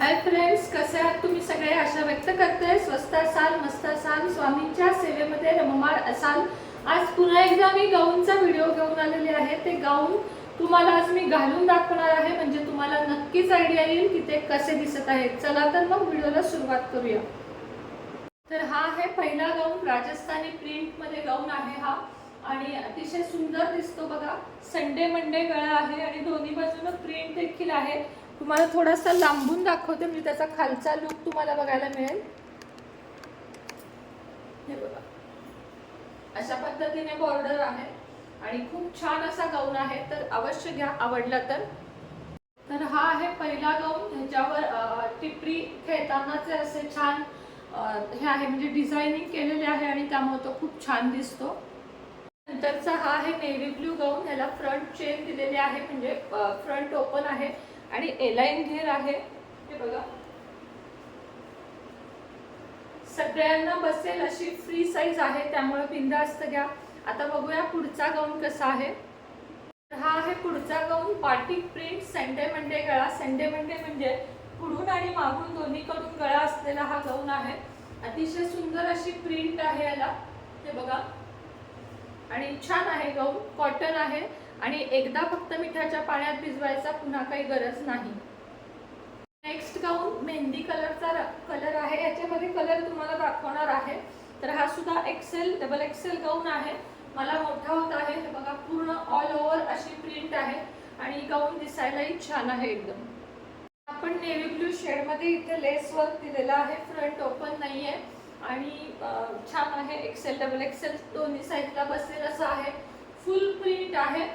Hi friends कसे आहात तुम्ही सगळे? आशा व्यक्त करते. स्वस्त असाल मस्त असाल स्वामींच्या सेवेमध्ये रममाळ असाल. आज पुन्हा एकदा मी गाऊनचा व्हिडिओ घेऊन आलेले आहे. ते गाऊन तुम्हाला आज मी घालून दाखवणार आहे. म्हणजे तुम्हाला नक्कीच आयडिया येईल की ते कसे दिसत आहेत. चला तर मग व्हिडिओला सुरुवात करूया. तर हा आहे पहिला गाऊन. राजस्थानी प्रिंटमध्ये गाऊन आहे हा. आणि अतिशय सुंदर दिसतो बघा. संडे मंडे गळा आहे आणि दोन्ही बाजूनं प्रिंट देखील आहे. तुम्हाला थोडासा लांबून दाखवते म्हणजे त्याचा खालचा लुक तुम्हाला बघायला मिळेल. हे बघा. अशा पद्धतीने बॉर्डर आहे आणि खूप छान असा गाऊन आहे तर अवश्य घ्या आवडला तर. तर हा आहे पहिला गाऊन ह्याच्यावर टिपरी खेळतानाचे असे छान हे आहे म्हणजे डिझायनिंग केलेले आहे आणि त्यामुळे तो खूप छान दिसतो. नंतरचा हा आहे नेव्ही ब्ल्यू गाऊन ह्याला फ्रंट चेन दिलेली आहे म्हणजे फ्रंट ओपन आहे. आणि एलाईन घेर आहे. हे बघा. सगळ्यांना बसेल अशी फ्री साईज आहे त्यामुळे बिंदास्त घ्या. आता बघूया पुढचा गाऊन कसा आहे. तर हा आहे पुढचा गाऊन पाटी प्रिंट संडे मंडे गळा. संडे मंडे म्हणजे पुढून आणि मागून दोन्हीकडून गळा असलेला हा गाऊन आहे. अतिशय सुंदर अशी प्रिंट आहे याला. हे बघा. आणि छान आहे गाऊन कॉटन आहे. आणि एकदा फक्त मिठाच्या पाण्यात भिजवायचा पुन्हा काही गरज नाही. नेक्स्ट गाऊन मेहंदी कलरचा कलर आहे. याच्यामध्ये कलर तुम्हाला दाखवणार आहे. तर हा सुद्धा एक्सेल डबल एक्सेल गाऊन आहे. मला मोठा होत आहे. हे बघा पूर्ण ऑल ओव्हर अशी प्रिंट आहे. आणि गाऊन दिसायलाही छान आहे एकदम. आपण नेव्ही ब्ल्यू शेडमध्ये इथे लेस वर्क दिलेला आहे. फ्रंट ओपन नाही आहे आणि छान आहे एक्सेल डबल एक्सेल दोन्ही साईडला बसेल असं आहे. फुल प्रिंट आहे.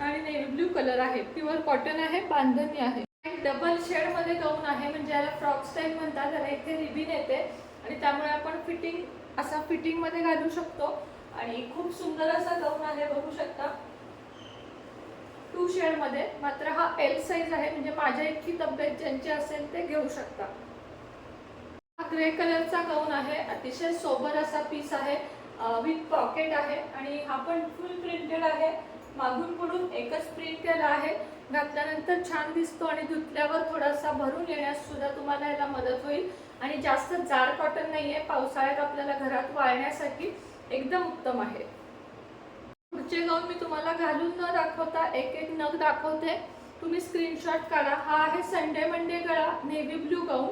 आणि नेव्ही ब्ल्यू कलर आहे. प्युअर कॉटन आहे बांधणी आहे. डबल शेडमध्ये गाऊन आहे म्हणजे याला फ्रॉक स्टाईल म्हणतात त्याला इथे रिबिन येते. आणि त्यामुळे आपण फिटिंग असा फिटिंगमध्ये घालू शकतो. आणि खूप सुंदर असा गाऊन आहे बघू शकता. टू शेडमध्ये मात्र हा एल साईज आहे म्हणजे माझ्या इतकी तब्येत ज्यांची असेल ते घेऊ शकता. हा ग्रे कलरचा गाऊन आहे अतिशय सोबर असा पीस आहे विथ पॉकेट आहे. आणि हा पण फुल प्रिंटेड आहे. मागून पुढून एकच प्रिंट केला आहे. घातल्यानंतर छान दिसतो आणि धुतल्यावर थोडासा भरून येण्यास सुद्धा तुम्हाला याला मदत होईल. आणि जास्त जाड कॉटन नाहीये. पावसाळ्यात आपल्याला घरात वाळण्यासाठी एकदम उत्तम आहे. पुढचे गाऊन मी तुम्हाला घालून न दाखवता एक एक नग दाखवते. तुम्ही स्क्रीनशॉट काढा. हा आहे संडे मंडे गळा. Navy blue gown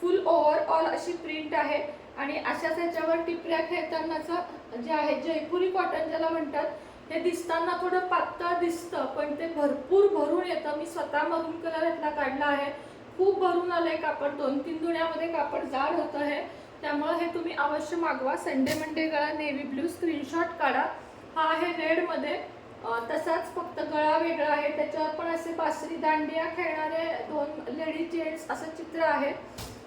full overall अशी प्रिंट आहे. आणि अशाच ह्याच्यावर टिपऱ्या खेळतानाचं जे आहे जयपुरी कॉटन ज्याला म्हणतात ते दिसताना थोडं पातळ दिसतं पण ते भरपूर भरून येतं. मी स्वतः मरून कलर यातला काढला आहे. खूप भरून आलं आहे कापड. दोन तीन धुण्यामध्ये कापड जाड होतं हे. त्यामुळे हे तुम्ही अवश्य मागवा. संडे मंडे गळा नेव्ही ब्ल्यू स्क्रीनशॉट काढा. हा आहे रेडमध्ये तसाच फक्त गळा वेगळा आहे. त्याच्यावर पण असे बासरी दांडिया खेळणारे दोन लेडीज जेंट्स असं चित्र आहे.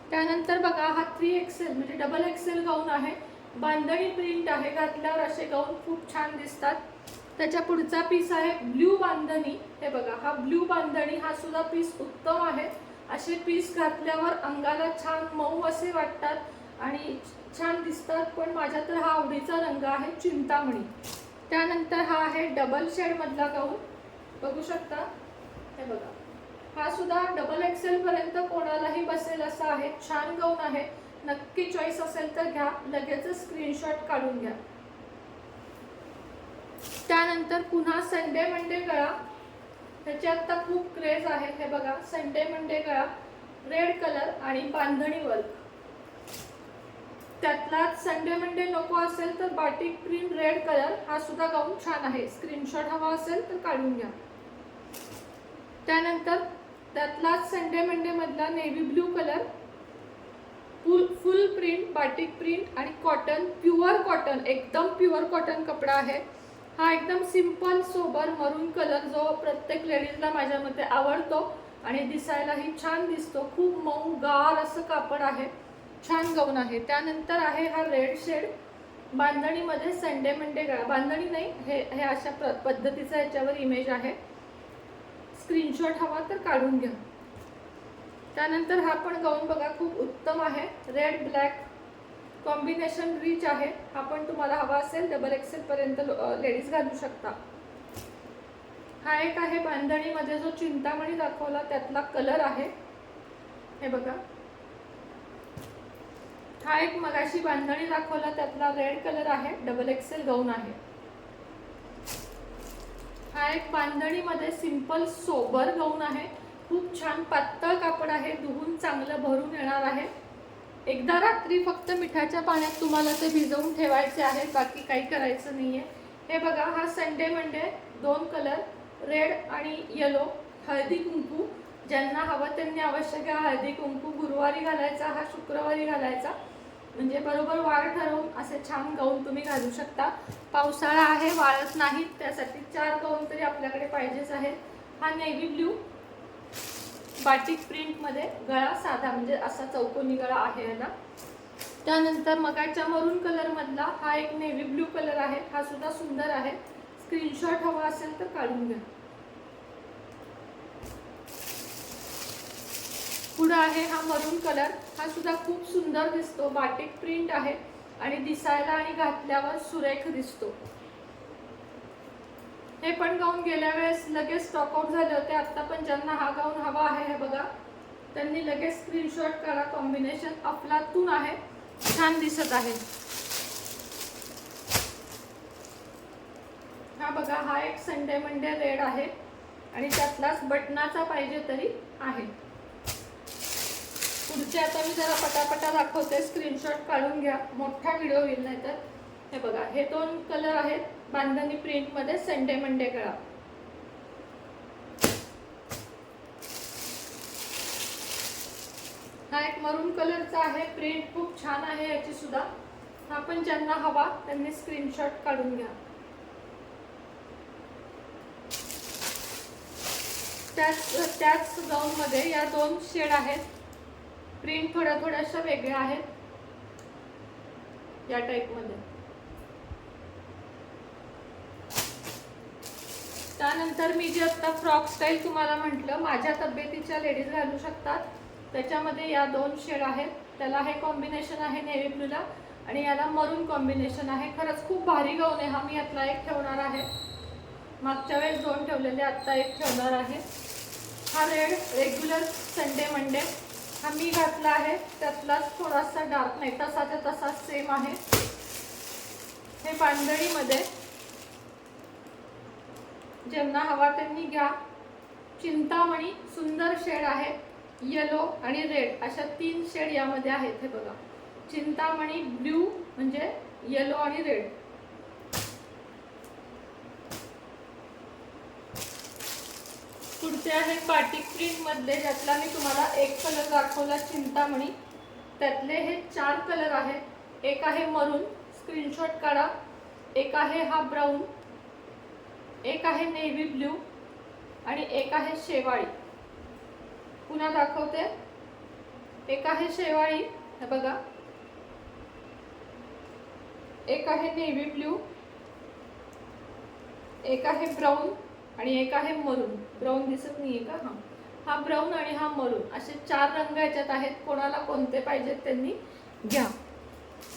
त्यानंतर बघा हा थ्री एक्सेल म्हणजे डबल एक्सेल गाऊन आहे. बांधणी प्रिंट आहे. घातल्यावर असे गाऊन खूप छान दिसतात. त्याच्या पुढचा पीस आहे ब्ल्यू बांधणी. हे बघा हा ब्ल्यू बांधणी हा सुद्धा पीस उत्तम आहे. असे पीस घातल्यावर अंगाला छान मऊ असे वाटतात आणि छान दिसतात. पण माझ्या तर हा आवडीचा रंग आहे चिंतामणी. त्यानंतर हा आहे डबल शेडमधला गाऊन बघू शकता? हे बघा. हा सुद्धा डबल एक्सेलपर्यंत कोणालाही बसेल असा आहे. छान गाऊन आहे. नक्की चॉईस असेल तर घ्या. लगेचच स्क्रीनशॉट काढून घ्या. त्यानंतर पुन्हा संडे मंडे गळा. ह्याची आत्ता खूप क्रेज आहे. हे बघा संडे मंडे गळा. रेड कलर आणि बांधणी वर्क त्यातलाच संडे मंडे नको असेल तर बाटिक प्रिंट रेड कलर हा सुद्धा गाऊन छान आहे. स्क्रीनशॉट हवा असेल तर काढून घ्या. त्यानंतर त्यातलाच संडे मंडे मधला navy blue colour full full print batik print आणि कॉटन प्युअर कॉटन एकदम प्युअर कॉटन कपडा आहे. हा एकदम सिंपल सोबर मरून कलर जो प्रत्येक लेडीजला माझ्या मते आवडतो आणि दिसायलाही छान दिसतो. खूप मऊ गार असं कापड आहे. छान गाऊन आहे. त्यानंतर आहे हा रेड शेड बांधणीमध्ये संडे मंडे गळा बांधणी नाही हे हे अशा प्र पद्धतीचा याच्यावर इमेज आहे. स्क्रीनशॉट हवा तर काढून घ्या. त्यानंतर हा पण गाऊन बघा खूप उत्तम आहे. रेड ब्लॅक कॉम्बिनेशन रिच आहे. हा पण तुम्हाला हवा असेल डबल एक्सेलपर्यंत लेडीज घालू शकता. हा एक आहे बांधणीमध्ये जो चिंतामणी दाखवला त्यातला कलर आहे. हे बघा. हा एक मगाशी बांधणी दाखवला त्यातला रेड कलर आहे. डबल एक्सेल गाऊन आहे. हा एक बांधणीमध्ये सिंपल सोबर गाऊन आहे. खूप छान पातळ कापड आहे. धुवून चांगलं भरून येणार आहे. एकदा रात्री फक्त मिठाच्या पाण्यात तुम्हाला ते भिजवून ठेवायचे आहे बाकी काही करायचं नाही आहे हे बघा हा संडे मंडे दोन कलर रेड आणि येलो हळदी कुंकू. ज्यांना हवं त्यांनी अवश्य घ्या. हळदी कुंकू गुरुवारी घालायचा हा शुक्रवारी घालायचा. म्हणजे बरोबर वाळ ठरवून असे छान गाऊन तुम्ही घालू शकता. पावसाळा आहे वाळत नाहीत त्यासाठी चार गाऊन तरी आपल्याकडे पाहिजेच आहे हा नेव्ही ब्ल्यू बाटिक प्रिंटमध्ये गळा साधा म्हणजे असा चौकोनी गळा आहे याला त्यानंतर मगाच्या मरून कलर मधला हा एक नेव्ही ब्ल्यू कलर आहे हा सुद्धा सुंदर आहे. स्क्रीनशॉट हवा असेल तर काढून घ्या. पुढं आहे हा मरून कलर हा सुद्धा खूप सुंदर दिसतो. बाटिक प्रिंट आहे आणि दिसायला आणि घातल्यावर सुरेख दिसतो. हे पण गाऊन गेल्या वेळेस लगेच स्टॉकआउट झाले होते. आत्ता पण ज्यांना हा गाऊन हवा आहे हे बघा. त्यांनी लगेच स्क्रीनशॉट करा. कॉम्बिनेशन अफलातून आहे. छान दिसत आहे. हा बघा हा एक संडे मंडे रेड आहे. आणि त्यातलाच बटनाचा पाहिजे तरी आहे. पुढचे आता मी जरा पटापटा दाखवते. स्क्रीनशॉट काढून घ्या. मोठा व्हिडिओ होईल नाही तर हे बघा हे दोन कलर आहेत. बांधणी प्रिंटमध्ये संडे मंडे करा. हा एक मरून कलरचा आहे. प्रिंट खूप छान आहे याची सुद्धा. हा पण ज्यांना हवा त्यांनी स्क्रीनशॉट काढून घ्या. त्याच त्याच गाऊनमध्ये या दोन शेड आहेत. प्रिंट थोड्या थोड्याशा वेगळ्या आहेत. या टाईपमध्ये त्यानंतर मी जे आता फ्रॉक स्टाईल तुम्हाला म्हटलं माझ्या तब्येतीच्या लेडीज घालू शकतात. त्याच्यामध्ये या दोन शेड आहेत. त्याला हे कॉम्बिनेशन आहे नेव्ही ब्लूला आणि याला मरून कॉम्बिनेशन आहे. खरंच खूप भारी गाऊन आहे हा. मी यातला एक ठेवणार आहे. मागच्या वेळेस दोन ठेवलेले आत्ता एक ठेवणार आहे. हा रेड रेग्युलर संडे मंडे हा मी घातला आहे. त्यातलाच थोडासा डार्क नाही तसाच्या तसाच सेम आहे. हे बांधणीमध्ये. ज्यांना हवा त्यांनी घ्या. चिंतामणी सुंदर शेड आहे. येलो आणि रेड अशा तीन शेड यामध्ये आहेत हे बघा. चिंतामणी ब्ल्यू म्हणजे येलो आणि रेड पुढचे आहे बाटिक प्रिंट मधले ज्यातला मी तुम्हाला एक कलर दाखवला चिंतामणी. त्यातले हे चार कलर आहेत. एक आहे मरून स्क्रीनशॉट काढा. एक आहे हा ब्राऊन एक आहे नेव्ही ब्ल्यू आणि एक आहे शेवाळी. पुन्हा दाखवते. एक आहे शेवाळी. हे बघा. एक आहे नेव्ही ब्ल्यू. एक आहे ब्राऊन आणि एक आहे मरून. ब्राऊन दिसत नाहीये का? हा. हा ब्राऊन आणि हा मरून. असे चार रंग याच्यात आहेत. कोणाला कोणते पाहिजेत त्यांनी घ्या.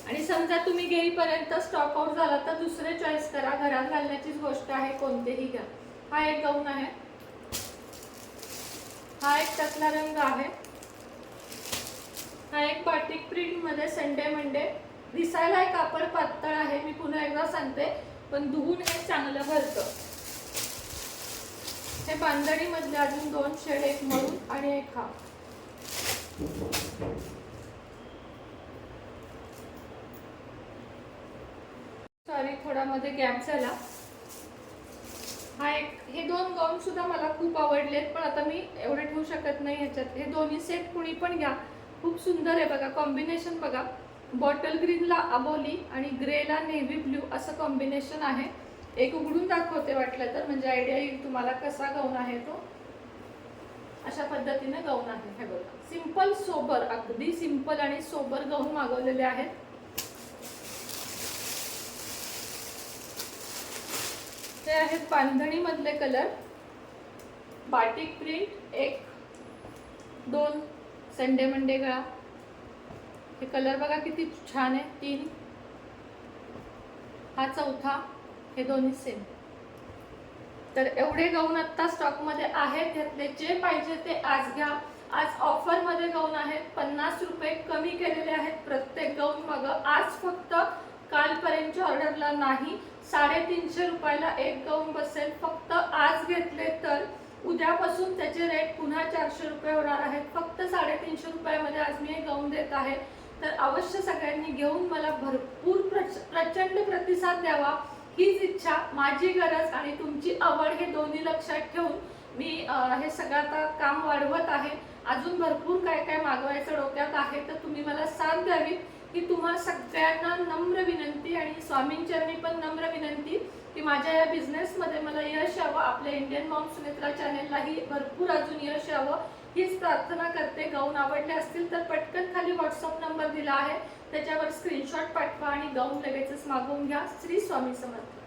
आणि समजा तुम्ही गेईपर्यंत स्टॉक आउट झाला तर दुसरे चॉईस करा. घरात घालण्याचीच गोष्ट आहे कोणतेही घ्या. हा एक गाऊन आहे. हा एक टकला रंग आहे. हा एक बाटिक प्रिंटमध्ये संडे मंडे. दिसायला एक कापड पातळ आहे. मी पुन्हा एकदा सांगते पण धुवून हे चांगलं भरतं. हे बांधणी मधले अजून दोन शेड एक मरून आणि एक हा तरी थोडा मध्ये गॅप झाला. हा एक हे दोन गाऊन सुद्धा मला खूप आवडलेत पण आता मी एवढे ठेवू शकत नाही ह्याच्यात. हे दोन्ही सेट कुणी पण घ्या. खूप सुंदर आहे बघा कॉम्बिनेशन बघा. बॉटल ग्रीनला अबोली आणि ग्रेला नेव्ही ब्ल्यू असं कॉम्बिनेशन आहे. एक उघडून दाखवते वाटलं तर म्हणजे आयडिया येईल तुम्हाला कसा गाऊन आहे तो. अशा पद्धतीने गाऊन आहे हे बघा. सिंपल सोबर अगदी सिंपल आणि सोबर गाऊन मागवलेले आहेत. ते आहेत बांधणी मधले कलर बाटिक प्रिंट एक दोन संडे मंडे गळा. हे कलर बघा किती छान आहे तीन. हा चौथा हे दोन्ही सेम तर एवढे गाऊन आत्ता स्टॉकमध्ये आहेत त्यातले जे पाहिजे ते आज घ्या. आज ऑफरमध्ये गाऊन आहेत पन्नास रुपये कमी केलेले आहेत. प्रत्येक गाऊन मागं आज फक्त कालपर्यंतच्या ऑर्डरला नाही. साडेतीनशे रुपयाला एक गाऊन बसेल. फक्त आज घेतले तर उद्यापासून त्याचे रेट पुन्हा चारशे रुपये होणार आहेत. फक्त साडेतीनशे रुपयामध्ये आज मी हे गाऊन देत आहे. तर अवश्य सगळ्यांनी घेऊन मला भरपूर प्रच प्रचंड प्रतिसाद द्यावा. हीच इच्छा माझी गरज आणि तुमची आवड हे दोन्ही लक्षात ठेवून मी हे सगळं आता काम वाढवत आहे. अजून भरपूर काय काय मागवायचं डोक्यात आहे तर तुम्ही मला साथ द्यावी की तुम्हा सगळ्यांना नम्र विनंती आणि स्वामींचरणी पण नम्र विनंती की माझ्या या बिझनेसमध्ये मला यश यावं. आपल्या इंडियन मॉम सुनेत्रा चॅनेललाही भरपूर अजून यश यावं. हीच प्रार्थना करते. गाऊन आवडले असतील तर पटकन खाली व्हॉट्सअप नंबर दिला आहे. त्याच्यावर स्क्रीनशॉट पाठवा आणि गाऊन लगेचच मागवून घ्या. श्री स्वामी समर्थ.